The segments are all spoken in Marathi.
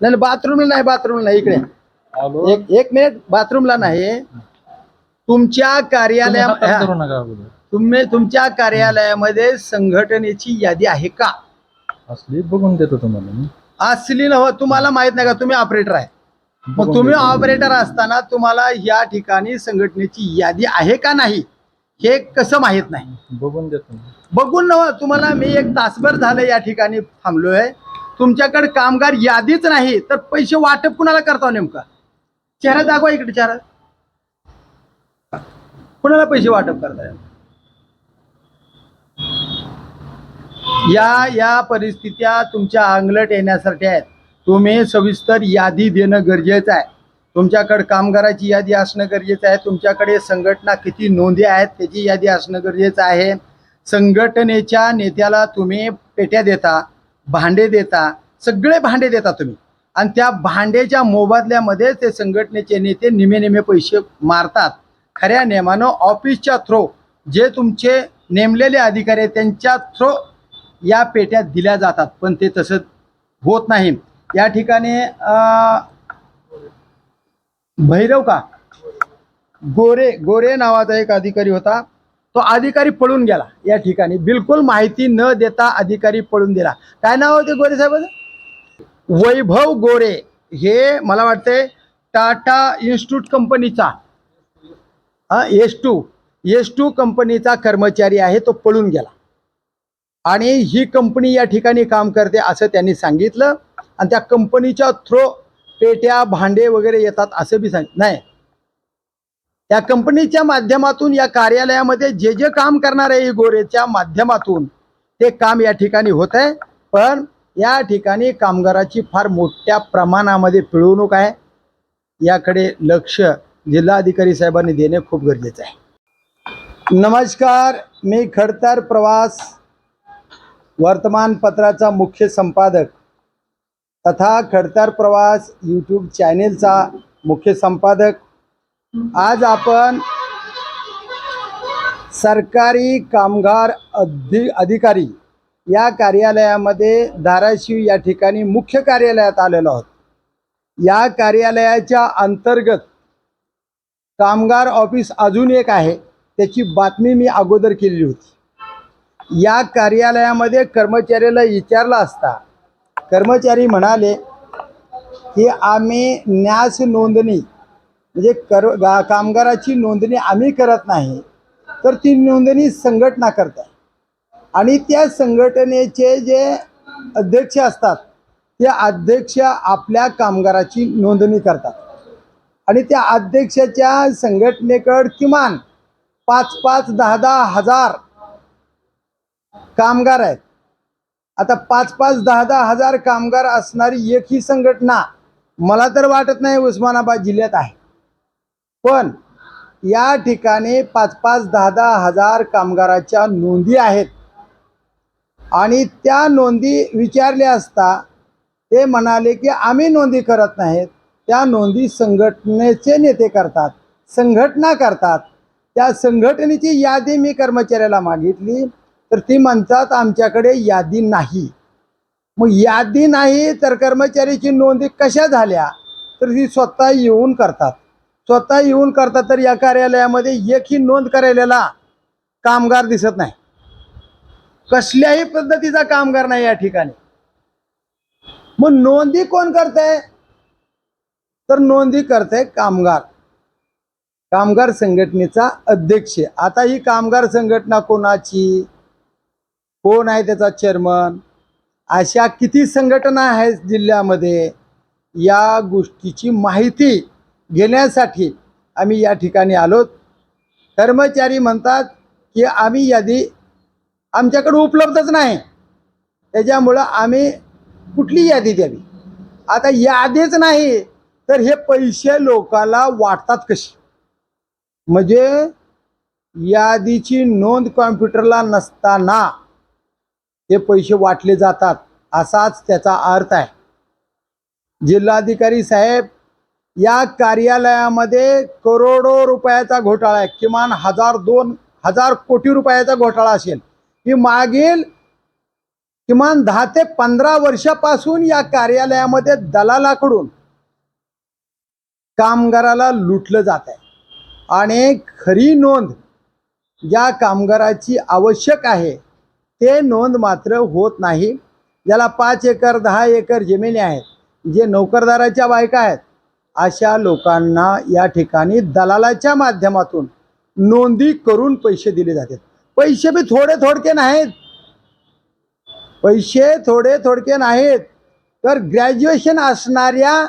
नाही बाथरूमला नाही बाथरूमला नाही इकडे. एक एक मिनिट बाथरूमला नाही. तुमच्या कार्यालया तुम्ही तुमच्या कार्यालयामध्ये संघटनेची यादी आहे का? असली बघून देतो तुम्हाला असली नव तुम्हाला माहीत नाही का? तुम्ही ऑपरेटर आहे. मग तुम्ही. ऑपरेटर असताना तुम्हाला या ठिकाणी संघटनेची यादी आहे का नाही? हे कसं माहीत नाही? बघून देतो. बघून नव तुम्हाला मी एक तासभर झालं या ठिकाणी थांबलोय. तुमच्याकडे कामगार यादीच नाही तर पैसे वाटप कुणाला करता नेमका? चेहरा दाखवा इकडे चेहरा. कुणाला पैसे वाटप करताय? या या परिस्थित्या तुमच्या अंगलट येण्यासाठी आहेत. तुम्ही सविस्तर यादी देणं गरजेचं आहे. तुमच्याकडे कामगाराची यादी असणं गरजेचं आहे. तुमच्याकडे संघटना किती नोंदी आहेत त्याची यादी असणं गरजेचं आहे. संघटनेच्या नेत्याला तुम्ही पेट्या देता. भांडे देता सगळे भांडे देता तुम्ही. आणि त्या भांडेच्या मोबदल्यामध्ये ते संघटनेचे नेते निमे निमे पैसे मारतात. खऱ्या नियमानं ऑफिसच्या थ्रो जे तुमचे नेमलेले अधिकारी आहेत त्यांच्या थ्रो या पेट्या दिल्या जातात पण ते तसं होत नाही. या ठिकाणी भैरव का? गोरे गोरे नावाचा एक अधिकारी होता. तो अधिकारी पळून गेला या ठिकाणी. बिलकुल माहिती न देता अधिकारी पळून दिला काय नाव होते गोरे साहेब वैभव गोरे. हे मला वाटते टाटा इन्स्टिट्यूट कंपनीचा हा एस टू एस टू कंपनीचा कर्मचारी आहे तो पळून गेला. आणि ही कंपनी या ठिकाणी काम करते असं त्यांनी सांगितलं. आणि त्या कंपनीच्या थ्रो पेट्या भांडे वगैरे येतात असं बी सांग नाही. या कंपनीच्या माध्यमातून या कार्यालयामध्ये जे जे काम करणार आहे गोरेच्या माध्यमातून ते काम या ठिकाणी होत आहे. पण या ठिकाणी कामगाराची फार मोठ्या प्रमाणामध्ये पिळवणूक आहे. याकडे लक्ष जिल्हाधिकारी साहेबांनी देणे खूप गरजेचं आहे. नमस्कार मी खडतर प्रवास वर्तमानपत्राचा मुख्य संपादक तथा खडतर प्रवास यूट्यूब चॅनेलचा मुख्य संपादक आज आपण सरकारी कामगार अधि अधिकारी या कार्यालयामध्ये धाराशिव या ठिकाणी मुख्य कार्यालयात आलेलो आहोत. या कार्यालयाच्या अंतर्गत कामगार ऑफिस अजून एक आहे त्याची बातमी मी अगोदर केली होती. या कार्यालयामध्ये कर्मचाऱ्याला विचारला असता कर्मचारी म्हणाले की आम्ही न्यास नोंदणी म्हणजे कर गा- कामगाराची नोंदणी आम्ही करत नाही तर ती नोंदणी संघटना करते. आणि त्या संघटनेचे जे अध्यक्ष असतात ते अध्यक्ष आपल्या कामगाराची नोंदणी करतात. आणि त्या अध्यक्षाच्या संघटनेकड किमान पाच पाच दहा दहा हजार कामगार आहेत. आता पाच पाच दहा दहा हजार कामगार असणारी एक ही संघटना मला तर वाटत नाही उस्मानाबाद जिल्ह्यात आहे. पण या ठिकाणी पाच पाच दहा दहा हजार कामगाराच्या नोंदी आहेत. आणि त्या नोंदी विचारल्या असता ते म्हणाले की आम्ही नोंदी करत नाहीत. त्या नोंदी संघटनेचे नेते करतात संघटना करतात. त्या संघटनेची यादी मी कर्मचाऱ्याला मागितली तर ती म्हणतात आमच्याकडे यादी नाही. मग यादी नाही तर कर्मचाऱ्याची नोंदी कशा झाल्या? तर ती स्वतः येऊन करतात. स्वतः येऊन करतात तर या कार्यालयामध्ये एकही नोंद करायला कामगार दिसत नाही. कसल्याही पद्धतीचा कामगार नाही या ठिकाणी. मग नोंदी कोण करते तर नोंदी करते कामगार. कामगार संघटनेचा अध्यक्ष. आता ही कामगार संघटना कोणाची? कोण आहे त्याचा चेअरमन अशा किती संघटना आहेत जिल्ह्यामध्ये? या गोष्टीची माहिती घेण्यासाठी आम्ही या ठिकाणी आलोत. कर्मचारी म्हणतात की आम्ही यादी आमच्याकडे उपलब्धच नाही. त्याच्यामुळं आम्ही कुठली यादी द्यावी? आता यादीच नाही तर हे पैसे लोकाला वाटतात कशी म्हणजे यादीची नोंद कॉम्प्युटरला नसताना हे पैसे वाटले जातात असाच त्याचा अर्थ आहे. जिल्हाधिकारी साहेब या कार्यालयामध्ये करोडो रुपयाचा घोटाळा आहे. किमान हजार दोन हजार कोटी रुपयाचा घोटाळा असेल. ही मागील किमान दहा ते पंधरा वर्षापासून या कार्यालयामध्ये दलालाकडून कामगाराला लुटलं जात आहे. आणि खरी नोंद ज्या कामगाराची आवश्यक आहे ते नोंद मात्र होत नाही. ज्याला पाच एकर दहा एकर जमिनी आहेत जे नोकरदाराच्या बायका आहेत अशा लोकांना या ठिकाणी दलालाच्या माध्यमातून नोंदी करून पैसे दिले जातात. पैसे बी थोडे थोडके नाहीत. पैसे थोडे थोडके नाहीत. तर ग्रॅज्युएशन असणाऱ्या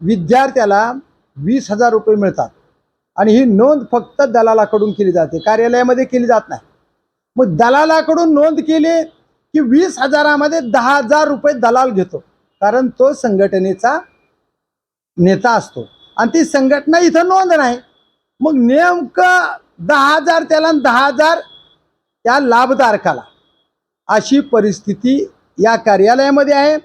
विद्यार्थ्याला वीस हजार रुपये मिळतात. आणि ही नोंद फक्त दलालाकडून केली जाते. कार्यालयामध्ये केली जात नाही. मग दलालाकडून नोंद केली की वीस हजारामध्ये दहा हजार रुपये दलाल घेतो. कारण तो संघटनेचा नेता असतो. आणि ती संघटना इथं नोंद नाही. मग नेमकं दहा हजार त्याला दहा हजार त्या लाभधारकाला अशी परिस्थिती या कार्यालयामध्ये आहे.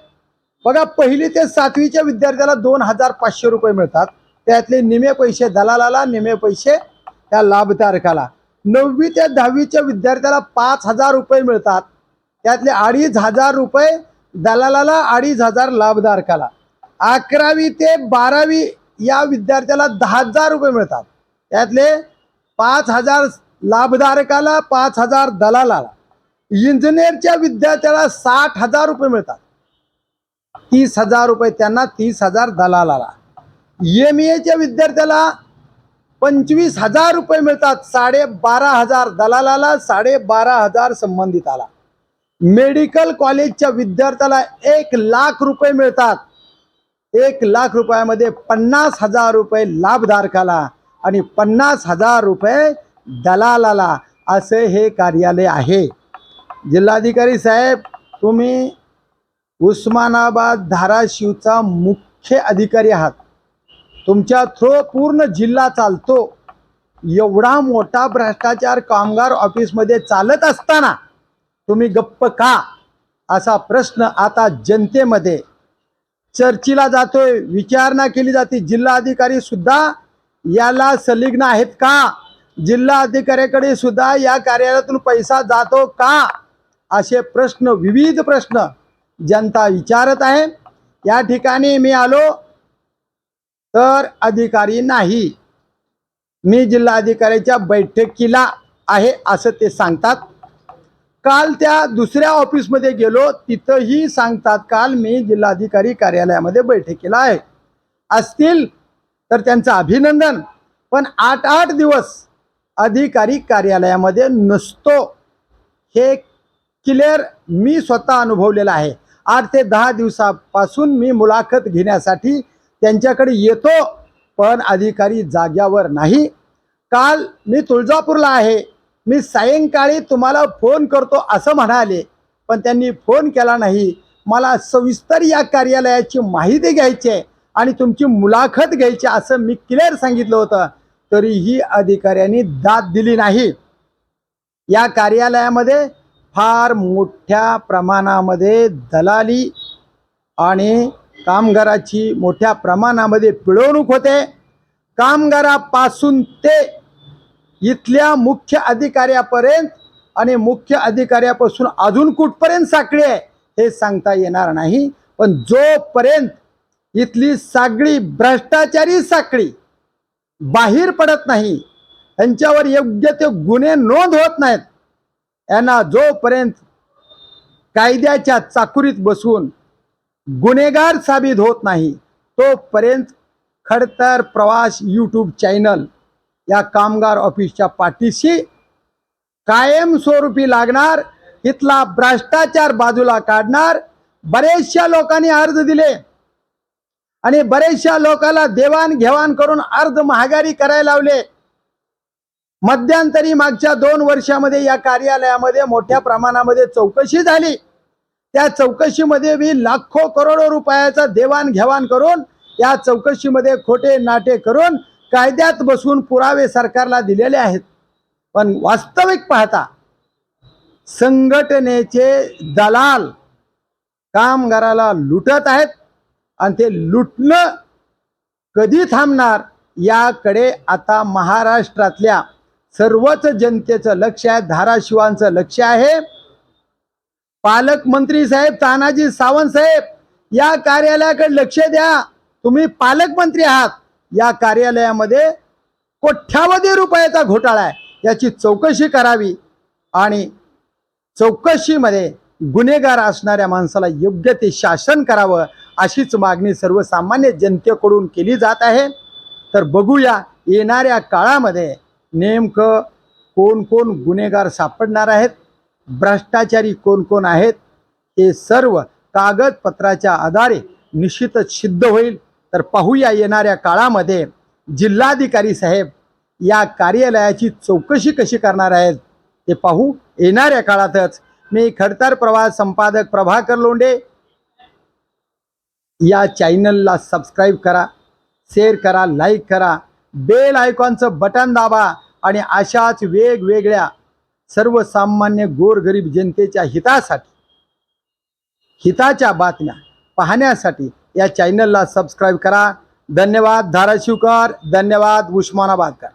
बघा पहिली ते सातवीच्या विद्यार्थ्याला दोन हजार पाचशे रुपये मिळतात. त्यातले निमे पैसे दलालाला निमे पैसे त्या लाभधारकाला. नववी ते दहावीच्या विद्यार्थ्याला पाच हजार रुपये मिळतात. त्यातले अडीच हजार रुपये दलालाला अडीच हजार लाभधारकाला. अकरावी ते बारावी या विद्यार्थ्याला दहा हजार रुपये मिळतात. त्यातले पाच हजार लाभधारकाला पाच हजार दलालाला. इंजिनियरच्या विद्यार्थ्याला साठ हजार रुपये मिळतात. तीस हजार रुपये त्यांना तीस हजार दलालाला. एम एच्या विद्यार्थ्याला पंचवीस हजार रुपये मिळतात साडेबारा हजार दलालाला साडेबारा हजार संबंधिताला. मेडिकल कॉलेजच्या विद्यार्थ्याला एक लाख रुपये मिळतात. एक लाख रुपयामध्ये पन्नास हजार रुपये लाभधारकाला आणि पन्नास हजार रुपये दलालाला असे हे कार्यालय आहे. जिल्हाधिकारी साहेब तुम्ही उस्मानाबाद धाराशिवचा मुख्य अधिकारी आहात. तुमच्या थ्रो पूर्ण जिल्हा चालतो. एवढा मोठा भ्रष्टाचार कामगार ऑफिसमध्ये चालत असताना तुम्ही गप्प का असा प्रश्न आता जनतेमध्ये चर्चीला जातोय विचारणा केली जाते. जिल्हा अधिकारी सुद्धा याला संलग्न आहेत का? जिल्हा अधिकाऱ्याकडे सुद्धा या कार्यालयातून पैसा जातो का? असे प्रश्न विविध प्रश्न जनता विचारत आहे. या ठिकाणी मी आलो तर अधिकारी नाही. मी जिल्हा अधिकाऱ्याच्या बैठकीला आहे असं ते सांगतात. काल त्या दुसऱ्या ऑफिसमध्ये गेलो तिथंही सांगतात काल मी जिल्हाधिकारी कार्यालयामध्ये बैठकीला आहे. असतील तर त्यांचं अभिनंदन. पण आठ आठ दिवस अधिकारी कार्यालयामध्ये नसतो. हे क्लिअर मी स्वतः अनुभवलेलं आहे. आठ ते दहा दिवसापासून मी मुलाखत घेण्यासाठी त्यांच्याकडे येतो पण अधिकारी जाग्यावर नाही. काल मी तुळजापूरला आहे. मी सायंकाळी तुम्हाला फोन करतो असं म्हणाले पण त्यांनी फोन केला नाही. मला सविस्तर या कार्यालयाची माहिती घ्यायची आहे आणि तुमची मुलाखत घ्यायची असं मी क्लिअर सांगितलं होतं. तरीही अधिकाऱ्यांनी दाद दिली नाही. या कार्यालयामध्ये फार मोठ्या प्रमाणामध्ये दलाली आणि कामगाराची मोठ्या प्रमाणामध्ये पिळवणूक होते. कामगारापासून ते इथल्या मुख्य अधिकाऱ्यापर्यंत आणि मुख्य अधिकाऱ्यापासून अजून कुठपर्यंत साखळी आहे हे सांगता येणार नाही. पण जोपर्यंत इथली सागळी भ्रष्टाचारी साखळी बाहेर पडत नाही त्यांच्यावर योग्य ते गुन्हे नोंद होत नाहीत यांना जोपर्यंत कायद्याच्या चाकुरीत बसून गुन्हेगार साबित होत नाही तोपर्यंत खडतर प्रवास यूट्यूब चॅनल या कामगार ऑफिसच्या पाठीशी कायमस्वरूपी लागणार इथला भ्रष्टाचार बाजूला काढणार बरेचशा लोकांनी अर्ज दिले. आणि बरेचशा लोकांना देवाणघेवाण करून अर्ज महागारी करायला लावले. मध्यंतरी मागच्या दोन वर्षामध्ये या कार्यालयामध्ये मोठ्या प्रमाणामध्ये चौकशी झाली. त्या चौकशीमध्ये मी लाखो करोडो रुपयाचा देवाणघेवाण करून या चौकशीमध्ये खोटे नाटे करून कायद्यात बसून पुरावे सरकारला दिलेले आहेत. पण वास्तविक पाहता संघटनेचे दलाल कामगाराला लुटत आहेत आणि ते लुटणं कधी थांबणार याकडे आता महाराष्ट्रातल्या सर्वच जनतेचं लक्ष आहे धाराशिवांचं लक्ष आहे. पालकमंत्री साहेब तानाजी सावंत साहेब या कार्यालयाकडे लक्ष द्या. तुम्ही पालकमंत्री आहात. या कार्यालयामध्ये कोठ्यावधी रुपयाचा घोटाळा आहे. याची चौकशी करावी आणि चौकशीमध्ये गुन्हेगार असणाऱ्या माणसाला योग्य ते शासन करावं अशीच मागणी सर्वसामान्य जनतेकडून केली जात आहे. तर बघूया येणाऱ्या काळामध्ये नेमकं कोण कोण गुन्हेगार सापडणार आहेत भ्रष्टाचारी कोण कोण आहेत हे सर्व कागदपत्राच्या आधारे निश्चितच सिद्ध होईल. तर पाहूया येणाऱ्या काळामध्ये जिल्हाधिकारी साहेब या कार्यालयाची चौकशी कशी करणार आहेत ते पाहू. येणाऱ्या काळातच मी खडतर प्रवास संपादक प्रभाकर लोंडे या चॅनलला सबस्क्राईब करा शेअर करा लाईक करा बेल आयकॉनचं बटन दाबा आणि अशाच वेगवेगळ्या सर्वसामान्य गोरगरीब जनतेच्या हितासाठी हिताच्या बातम्या पाहण्यासाठी या चॅनलला सबस्क्राईब करा. धन्यवाद. धाराशिवकर. धन्यवाद. उस्मानाबादकर.